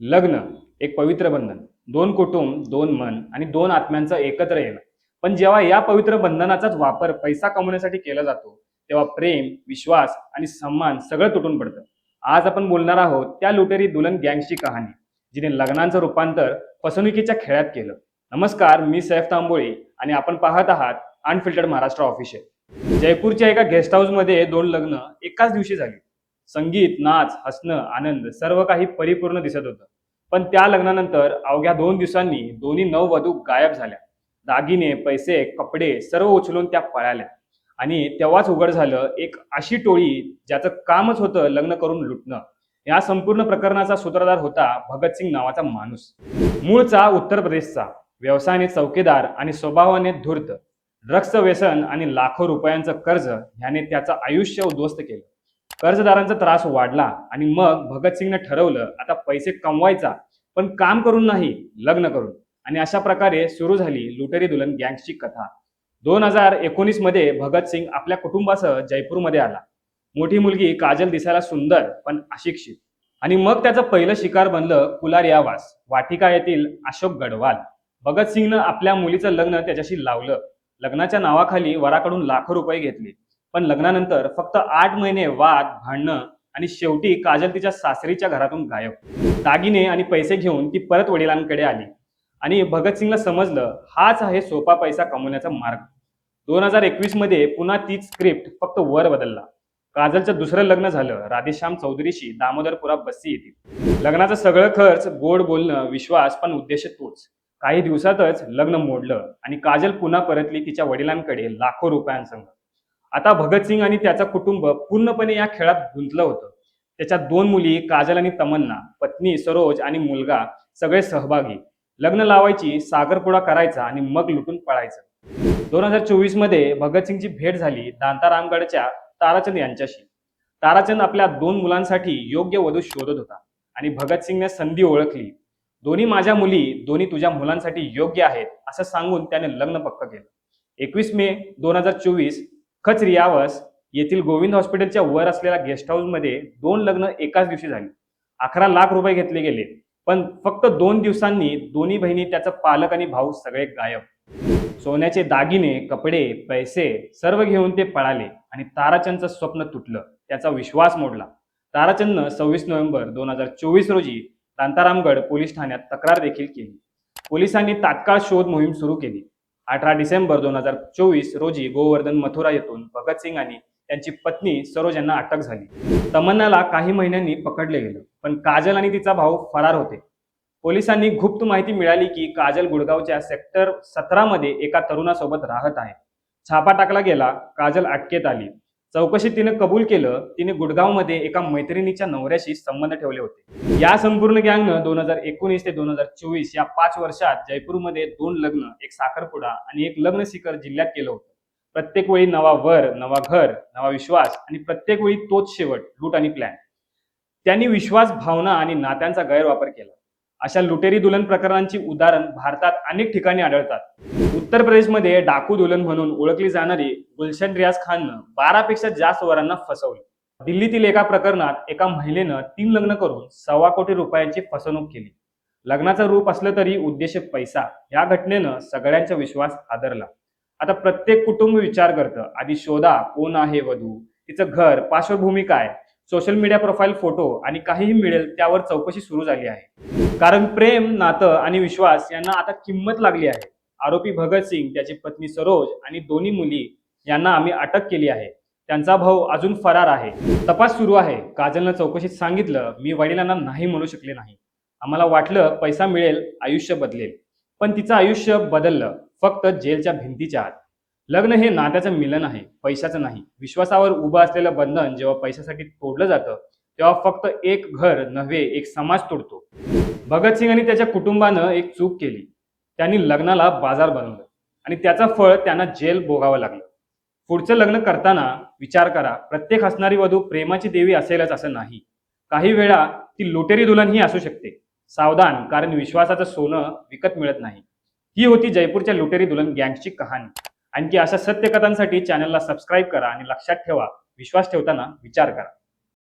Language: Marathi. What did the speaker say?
लग्न एक पवित्र बंधन. दोन कुटुंब दोन मन आणि दोन आत्म्यांचं एकत्र येणं. पण जेव्हा या पवित्र बंधनाचाच वापर पैसा कमवण्यासाठी केला जातो तेव्हा प्रेम विश्वास आणि सन्मान सगळं तुटून पडतं. आज आपण बोलणार आहोत त्या लुटेरी दुल्हन गँगची कहाणी जिने लग्नांचं रूपांतर फसवणुकीच्या खेळात केलं. नमस्कार मी सैफ तांबोळी आणि आपण पाहत आहात अनफिल्टर्ड महाराष्ट्र ऑफिशियल. जयपूरच्या एका गेस्ट हाऊसमध्ये दोन लग्न एकाच दिवशी झाली. संगीत नाच हसणं आनंद सर्व काही परिपूर्ण दिसत होतं. पण त्या लग्नानंतर अवघ्या दोन दिवसांनी दोन्ही नववधू गायब झाल्या. दागिने पैसे कपडे सर्व उचलून त्या पळाल्या. आणि तेव्हाच उघड झालं एक अशी टोळी ज्याचं कामच होतं लग्न करून लुटणं. या संपूर्ण प्रकरणाचा सूत्रधार होता भगतसिंग नावाचा माणूस. मूळचा उत्तर प्रदेशचा व्यवसायाने चौकीदार आणि स्वभावाने धूर्त. ड्रग्सचं व्यसन आणि लाखो रुपयांचं कर्ज ह्याने त्याचं आयुष्य उद्ध्वस्त केलं. कर्जदारांचा त्रास वाढला आणि मग भगतसिंगने ठरवलं आता पैसे कमवायचा पण काम करून नाही लग्न करून. आणि अशा प्रकारे सुरू झाली लुटेरी दुलन गँगची कथा. दोन हजार एकोणीसमध्ये भगतसिंग आपल्या कुटुंबासह जयपूरमध्ये आला. मोठी मुलगी काजल दिसायला सुंदर पण अशिक्षित. आणि मग त्याचं पहिलं शिकार बनलं कुलारियावास वाटिका येथील अशोक गडवाल भगतसिंगनं आपल्या मुलीचं लग्न त्याच्याशी लावलं. लग्नाच्या नावाखाली वराकडून लाखो रुपये घेतले. पण लग्नानंतर फक्त आठ महिने वाद भांडणं आणि शेवटी काजल तिच्या सासरीच्या घरातून गायब. दागिने आणि पैसे घेऊन ती परत वडिलांकडे आली. आणि भगतसिंगला समजलं हाच आहे सोपा पैसा कमवण्याचा मार्ग. दोन हजार एकवीसमध्ये पुन्हा तीच स्क्रिप्ट फक्त वर बदलला. काजलचं दुसरं लग्न झालं राधेश्याम चौधरीशी दामोदरपुरा बस्सी येथील लग्नाचं सगळं खर्च गोड बोलणं विश्वास पण उद्देश तोच. काही दिवसातच लग्न मोडलं आणि काजल पुन्हा परतली तिच्या वडिलांकडे लाखो रुपयांसंग. आता भगतसिंग आणि त्याचा कुटुंब पूर्णपणे या खेळात गुंतलं होतं. त्याच्या दोन मुली काजल आणि तमन्ना पत्नी सरोज आणि मुलगा सगळे सहभागी. लग्न लावायची सागरपुडा करायचा आणि मग लुटून पळायचं. दोन हजार चोवीसमध्ये भगतसिंगची भेट झाली दांतारामगडच्या ताराचंद यांच्याशी. ताराचंद आपल्या दोन मुलांसाठी योग्य वधू शोधत होता आणि भगतसिंगने संधी ओळखली. दोन्ही माझ्या मुली दोन्ही तुझ्या मुलांसाठी योग्य आहेत असं सांगून त्याने लग्न पक्क केलं. एकवीस मे दोन हजार चोवीस खच रियावस येथील गोविंद हॉस्पिटलच्या वर असलेल्या गेस्ट हाऊसमध्ये दोन लग्न एकाच दिवशी झाली. अकरा लाख रुपये घेतले गेले पण फक्त दोन दिवसांनी दोन्ही बहिणी त्याचा पालक आणि भाऊ सगळे गायब. सोन्याचे दागिने कपडे पैसे सर्व घेऊन ते पळाले आणि ताराचंदचं स्वप्न तुटलं त्याचा विश्वास मोडला. ताराचंदनं सव्वीस नोव्हेंबर दोन हजार चोवीस रोजी तांतारामगड पोलीस ठाण्यात तक्रार देखील केली. पोलिसांनी तात्काळ शोध मोहीम सुरू केली. अठरा डिसेंबर दोन हजार चोवीस रोजी गोवर्धन मथुरा येथून भगतसिंग आणि त्यांची पत्नी सरोज यांना अटक झाली. तमन्नाला काही महिन्यांनी पकडले गेलं पण काजल आणि तिचा भाऊ फरार होते. पोलिसांनी गुप्त माहिती मिळाली की काजल गुडगावच्या सेक्टर सतरामध्ये एका तरुणासोबत राहत आहे. छापा टाकला गेला काजल अटकेत आली. चौकशी तिने कबूल केलं. तिने गुडगावमध्ये एका मैत्रिणीच्या नवऱ्याशी संबंध ठेवले होते. या संपूर्ण गँगनं दोन हजार एकोणीस ते दोन हजार चोवीस या पाच वर्षात जयपूरमध्ये दोन लग्न एक साखरपुडा आणि एक लग्न शिखर जिल्ह्यात केलं होतं. प्रत्येक वेळी नवा वर नवा घर नवा विश्वास आणि प्रत्येक वेळी तोच शेवट लूट आणि प्लॅन त्यांनी विश्वास भावना आणि नात्यांचा गैरवापर केला. अशा लुटेरी दुल्हन प्रकरणांची उदाहरण भारतात अनेक ठिकाणी आढळतात. उत्तर प्रदेशमध्ये डाकू दुल्हन म्हणून ओळखली जाणारी गुलशन रियाज खाननं बारापेक्षा जास्त वरांना फसवले. दिल्लीतील एका प्रकरणात एका महिलेनं तीन लग्न करून सव्वा कोटी रुपयांची फसवणूक केली. लग्नाचं रूप असलं तरी उद्देश पैसा या घटनेनं सगळ्यांचा विश्वास आदरला आता प्रत्येक कुटुंब विचार करतं आधी शोधा कोण आहे वधू? तिचं घर पार्श्वभूमी काय? सोशल मीडिया प्रोफाईल फोटो आणि काहीही मिळेल त्यावर चौकशी सुरू झाली आहे. कारण प्रेम नातं आणि विश्वास यांना आता किंमत लागली आहे. आरोपी भगतसिंग त्याची पत्नी सरोज आणि दोन्ही मुली यांना आम्ही अटक केली आहे. त्यांचा भाऊ अजून फरार आहे. तपास सुरू आहे. काजलनं चौकशीत सांगितलं मी वडिलांना नाही म्हणू शकले नाही. आम्हाला वाटलं पैसा मिळेल आयुष्य बदलेल. पण तिचं आयुष्य बदललं फक्त जेलच्या भिंतीच्या आत. लग्न हे नात्याचं मिलन आहे पैशाचं नाही. विश्वासावर उभं असलेलं बंधन जेव्हा पैशासाठी तोडलं जातं तेव्हा फक्त एक घर नव्हे एक समाज तोडतो. भगतसिंग आणि त्याच्या कुटुंबानं एक चूक केली. त्यांनी लग्नाला बाजार बनवलं. आणि त्याचं फळ त्यांना जेल भोगावं लागलं. पुढचं लग्न करताना विचार करा प्रत्येक असणारी वधू प्रेमाची देवी असेलच असं नाही. काही वेळा ती लुटेरी दुलनही असू शकते. सावधान कारण विश्वासाचं सोनं विकत मिळत नाही. ही होती जयपूरच्या लुटेरी दुल्हन गँगची कहाणी. आणखी अशा सत्यकथांसाठी चॅनलला सबस्क्राईब करा आणि लक्षात ठेवा. विश्वास ठेवताना विचार करा.